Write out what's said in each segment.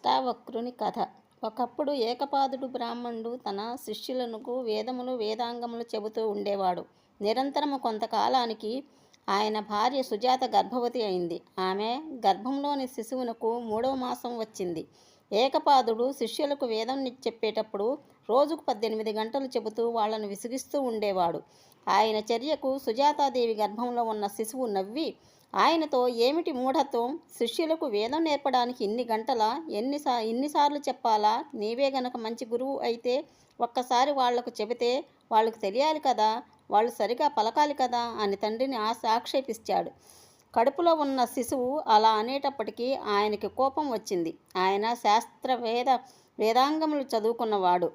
అష్టావక్రుని కథ. ఒకప్పుడు ఏకపాదుడు బ్రాహ్మణుడు తన శిష్యులకు వేదములు వేదాంగములు చెబుతూ ఉండేవాడు. నిరంతరము కొంతకాలానికి ఆయన భార్య సుజాత గర్భవతి అయింది. ఆమె గర్భంలోని శిశువునకు మూడవ మాసం వచ్చింది. ఏకపాదుడు శిష్యులకు వేదం చెప్పేటప్పుడు రోజుకు పద్దెనిమిది గంటలు చెబుతూ వాళ్ళను విసిగిస్తూ ఉండేవాడు. ఆయన చర్యకు సుజాతాదేవి గర్భంలో ఉన్న శిశువు నవ్వి ఆయనతో ఏమిటి మూఢత్వం? శిష్యులకు వేదం నేర్పడానికి ఇన్ని గంటల? ఎన్నిసా ఇన్నిసార్లు చెప్పాలా? నీవే గనక మంచి గురువు అయితే ఒక్కసారి వాళ్ళకు చెబితే వాళ్ళకు తెలియాలి కదా? వాళ్ళు సరిగా పలకాలి కదా? అని తండ్రిని ఆశ ఆక్షేపించాడు కడుపులో ఉన్న శిశువు అలా అనేటప్పటికీ ఆయనకి కోపం వచ్చింది. ఆయన శాస్త్ర వేద వేదాంగములు చదువుకున్నవాడు.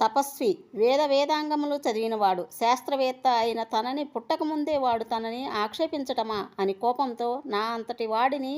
తపస్వి. వేద వేదాంగములు చదివినవాడు. శాస్త్రవేత్త అయిన తనని పుట్టకముందే వాడు తనని ఆక్షేపించటమా అని కోపంతో నా అంతటి వాడిని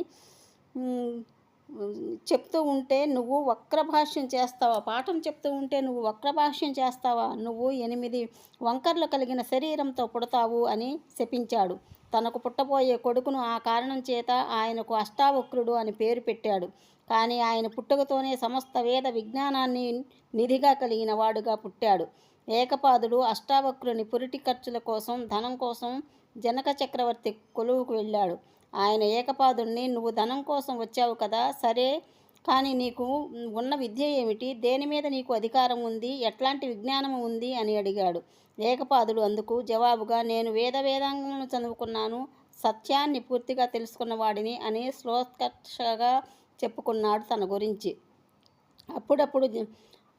చెప్తూ ఉంటే నువ్వు వక్రభాష్యం చేస్తావా? పాఠం చెప్తూ ఉంటే నువ్వు వక్రభాష్యం చేస్తావా? నువ్వు ఎనిమిది వంకర్లు కలిగిన శరీరంతో పుడతావు అని శపించాడు. తనకు పుట్టబోయే కొడుకును ఆ కారణం చేత ఆయనకు అష్టావక్రుడు అని పేరు పెట్టాడు. కానీ ఆయన పుట్టుకతోనే సమస్త వేద విజ్ఞానాన్ని నిధిగా కలిగిన వాడుగా పుట్టాడు. ఏకపాదుడు అష్టావక్రుని పురిటి ఖర్చుల కోసం ధనం కోసం జనక చక్రవర్తి కొలువుకు వెళ్ళాడు. ఆయన ఏకపాదుడిని నువ్వు ధనం కోసం వచ్చావు కదా సరే కానీ నీకు ఉన్న విద్య ఏమిటి? దేని మీద నీకు అధికారం ఉంది? ఎట్లాంటి విజ్ఞానం ఉంది? అని అడిగాడు. ఏకపాదుడు అందుకు జవాబుగా నేను వేద వేదాంగములను చదువుకున్నాను సత్యాన్ని పూర్తిగా తెలుసుకున్న వాడిని అని శ్లోత్కర్షగా చెప్పుకున్నాడు తన గురించి. అప్పుడప్పుడు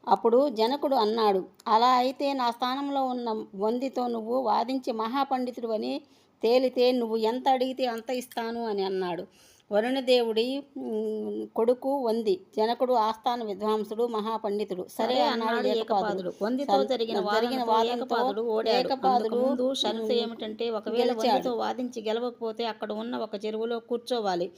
అప్పుడు జనకుడు అన్నాడు అలా అయితే నా స్థానంలో ఉన్న వందితో నువ్వు వాదించి మహాపండితుడు అని తేలితే నువ్వు ఎంత అడిగితే అంత ఇస్తాను అని అన్నాడు. వరుణదేవుడి కొడుకు వంది జనకుడు ఆస్థాన విద్వాంసుడు మహాపండితుడు. సరే అన్నాడు ఏకపాదుడు. వందితో జరిగిన జరిగిన వాదనతో ఏకపాదుడు షరతు ఏమిటంటే ఒకవేళ. వందితో వాదించి గెలవకపోతే అక్కడ ఉన్న ఒక చెరువులో కూర్చోవాలి.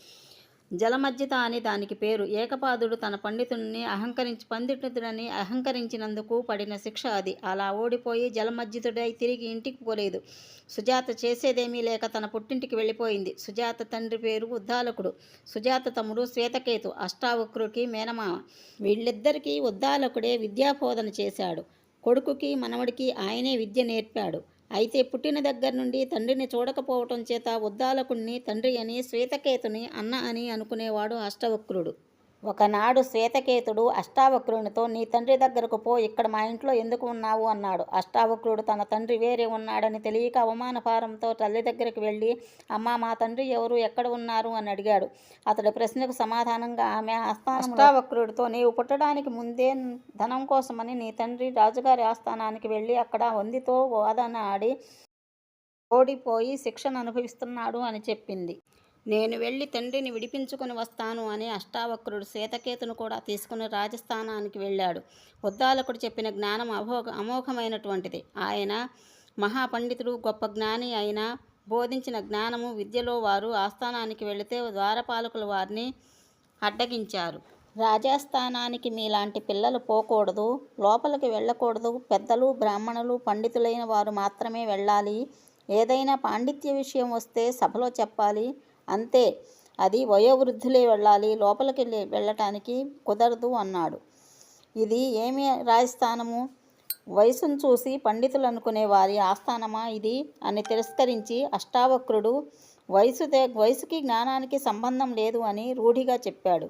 జలమజ్జిత అని దానికి పేరు. ఏకపాదుడు తన పండితుడిని అహంకరించి పండితుడని అహంకరించినందుకు పడిన శిక్ష అది. అలా ఓడిపోయి జలమజ్జితుడై తిరిగి ఇంటికి పోలేదు. సుజాత చేసేదేమీ లేక తన పుట్టింటికి వెళ్ళిపోయింది. సుజాత తండ్రి పేరు ఉద్దాలకుడు. సుజాత తమ్ముడు శ్వేతకేతు. అష్టావక్రుడికి మేనమామ. వీళ్ళిద్దరికీ ఉద్దాలకుడే విద్యాబోధన చేశాడు. కొడుకుకి మనవడికి ఆయనే విద్య నేర్పాడు. అయితే పుట్టిన దగ్గర నుండి తండ్రిని చూడకపోవటం చేత ఉద్దాలకుణ్ణి తండ్రి అని శ్వేతకేతుని అన్న అని అనుకునేవాడు అష్టవక్రుడు. ఒకనాడు శ్వేతకేతుడు అష్టావక్రునితో నీ తండ్రి దగ్గరకు పో ఇక్కడ మా ఇంట్లో ఎందుకు ఉన్నావు? అన్నాడు. అష్టావక్రుడు తన తండ్రి వేరే ఉన్నాడని తెలియక అవమానభారంతో తల్లి దగ్గరికి వెళ్ళి అమ్మా మా తండ్రి ఎవరు? ఎక్కడ ఉన్నారు? అని అడిగాడు. అతడి ప్రశ్నకు సమాధానంగా ఆమె అష్టావక్రుడితో నీవు పుట్టడానికి ముందే ధనం కోసమని నీ తండ్రి రాజుగారి ఆస్థానానికి వెళ్ళి అక్కడ వందితో వాదన ఆడి ఓడిపోయి శిక్షను అనుభవిస్తున్నాడు అని చెప్పింది. నేను వెళ్ళి తండ్రిని విడిపించుకొని వస్తాను అని అష్టావక్రుడు సీతకేతును కూడా తీసుకుని రాజస్థానానికి వెళ్ళాడు. ఉద్దాలకుడు చెప్పిన జ్ఞానం అమోఘ అమోఘమైనటువంటిది. ఆయన మహాపండితుడు గొప్ప జ్ఞాని అయిన బోధించిన జ్ఞానము విద్యలో వారు ఆస్థానానికి వెళితే ద్వారపాలకులు వారిని అడ్డగించారు. రాజాస్థానానికి మీలాంటి పిల్లలు పోకూడదు లోపలికి వెళ్ళకూడదు. పెద్దలు బ్రాహ్మణులు పండితులైన వారు మాత్రమే వెళ్ళాలి. ఏదైనా పాండిత్య విషయం వస్తే సభలో చెప్పాలి. అంతే. అది వయోవృద్ధులే వెళ్ళాలి లోపలికి వెళ్ళి- వెళ్ళటానికి కుదరదు అన్నాడు. ఇది ఏమి రాజస్థానము? వయసును చూసి పండితులు అనుకునే వారి ఆస్థానమా ఇది? అని తిరస్కరించి అష్టావక్రుడు వయసు వయసుకి జ్ఞానానికి సంబంధం లేదు అని రూఢిగా చెప్పాడు.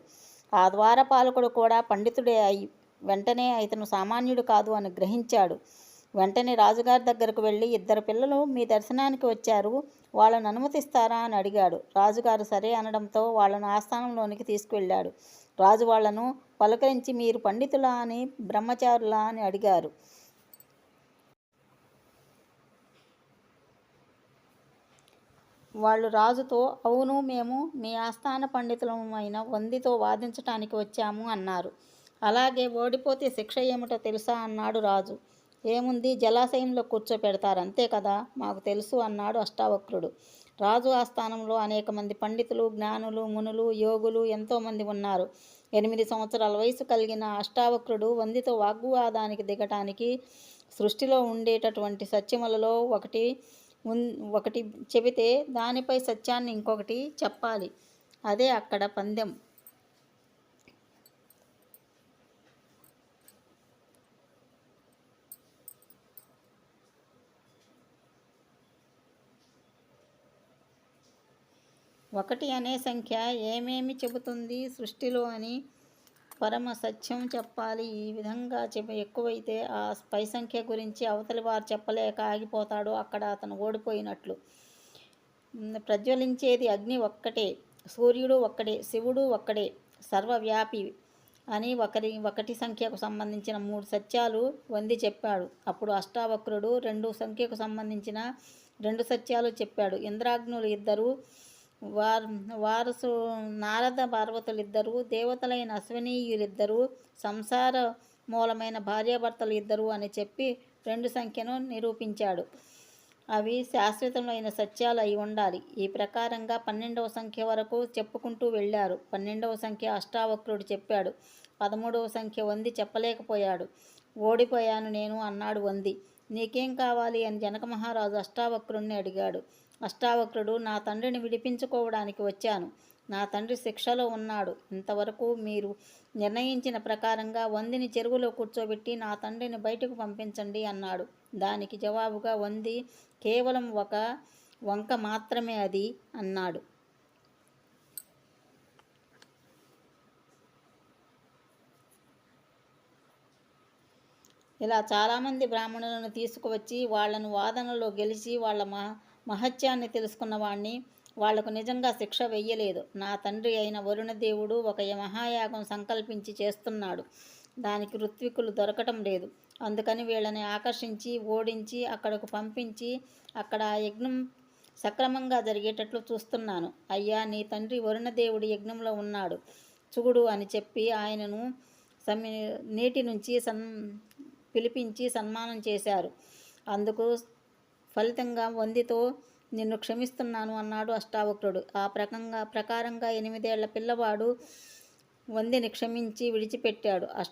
ఆ ద్వారపాలకుడు కూడా పండితుడే అయి వెంటనే ఇతను సామాన్యుడు కాదు అని గ్రహించాడు. వెంటనే రాజుగారి దగ్గరకు వెళ్ళి ఇద్దరు పిల్లలు మీ దర్శనానికి వచ్చారు వాళ్ళను అనుమతిస్తారా? అని అడిగాడు. రాజుగారు సరే అనడంతో వాళ్ళను ఆస్థానంలోనికి తీసుకువెళ్ళాడు. రాజు వాళ్ళను పలకరించి మీరు పండితులా అని బ్రహ్మచారులా అని అడిగారు. వాళ్ళు రాజుతో అవును మేము మీ ఆస్థాన పండితులమైన వందితో వాదించటానికి వచ్చాము అన్నారు. అలాగే ఓడిపోతే శిక్ష ఏమిటో తెలుసా? అన్నాడు రాజు. ఏముంది? జలాశయంలో కూర్చోపెడతారు. అంతే కదా? మాకు తెలుసు అన్నాడు అష్టావక్రుడు. రాజు ఆస్థానంలో అనేక మంది పండితులు జ్ఞానులు మునులు యోగులు ఎంతోమంది ఉన్నారు. ఎనిమిది సంవత్సరాల వయసు కలిగిన అష్టావక్రుడు వందితో వాగ్వాదానికి దిగటానికి సృష్టిలో ఉండేటటువంటి సత్యములలో ఒకటి ఉన్ ఒకటి చెబితే దానిపై సత్యాన్ని ఇంకొకటి చెప్పాలి. అదే అక్కడ పందెం. ఒకటి అనే సంఖ్య ఏమేమి చెబుతుంది సృష్టిలో అని పరమ సత్యం చెప్పాలి. ఈ విధంగా చెప్ప ఎక్కువైతే ఆ పై సంఖ్య గురించి అవతలి వారు చెప్పలేక ఆగిపోతాడు. అక్కడ అతను ఓడిపోయినట్లు. ప్రజ్వలించేది అగ్ని ఒక్కటే సూర్యుడు ఒక్కడే శివుడు ఒక్కడే సర్వవ్యాపి అని ఒకరి ఒకటి సంఖ్యకు సంబంధించిన మూడు సత్యాలు వంది చెప్పాడు. అప్పుడు అష్టావక్రుడు రెండు సంఖ్యకు సంబంధించిన రెండు సత్యాలు చెప్పాడు. ఇంద్రాగ్నులు ఇద్దరు వారు వారసు నారద పార్వతులిద్దరూ దేవతలైన అశ్వనీయులిద్దరూ సంసార మూలమైన భార్యాభర్తలు ఇద్దరు అని చెప్పి రెండు సంఖ్యను నిరూపించాడు. అవి శాశ్వతమైన సత్యాలు అయి ఉండాలి. ఈ ప్రకారంగా పన్నెండవ సంఖ్య వరకు చెప్పుకుంటూ వెళ్ళారు. పన్నెండవ సంఖ్య అష్టావక్రుడు చెప్పాడు. పదమూడవ సంఖ్య వంది చెప్పలేకపోయాడు. ఓడిపోయాను నేను అన్నాడు వంది. నీకేం కావాలి అని జనక మహారాజు అష్టావక్రుణ్ణి అడిగాడు. అష్టావక్రుడు నా తండ్రిని విడిపించుకోవడానికి వచ్చాను. నా తండ్రి శిక్షలో ఉన్నాడు. ఇంతవరకు మీరు నిర్ణయించిన ప్రకారంగా వందిని చెరువులో కూర్చోబెట్టి నా తండ్రిని బయటకు పంపించండి అన్నాడు. దానికి జవాబుగా వంది కేవలం ఒక వంక మాత్రమే అది అన్నాడు. ఇలా చాలామంది బ్రాహ్మణులను తీసుకువచ్చి వాళ్ళను వాదనలో గెలిచి వాళ్ళ మహ మహత్యాన్ని తెలుసుకున్నవాణ్ణి వాళ్ళకు నిజంగా శిక్ష వెయ్యలేదు. నా తండ్రి అయిన వరుణదేవుడు ఒక మహాయాగం సంకల్పించి చేస్తున్నాడు. దానికి ఋత్వికులు దొరకటం లేదు. అందుకని వీళ్ళని ఆకర్షించి ఓడించి అక్కడకు పంపించి అక్కడ యజ్ఞం సక్రమంగా జరిగేటట్లు చూస్తున్నాను. అయ్యా నీ తండ్రి వరుణదేవుడి యజ్ఞంలో ఉన్నాడు. చూడు అని చెప్పి ఆయనను సమీ నీటి నుంచి సన్ పిలిపించి సన్మానం చేశారు. అందుకు ఫలితంగా వందితో నిన్ను క్షమిస్తున్నాను అన్నాడు అష్టావక్రుడు. ఆ ప్రకంగా ప్రకారంగా ఎనిమిదేళ్ళ పిల్లవాడు వందిని క్షమించి విడిచిపెట్టాడు. అష్ట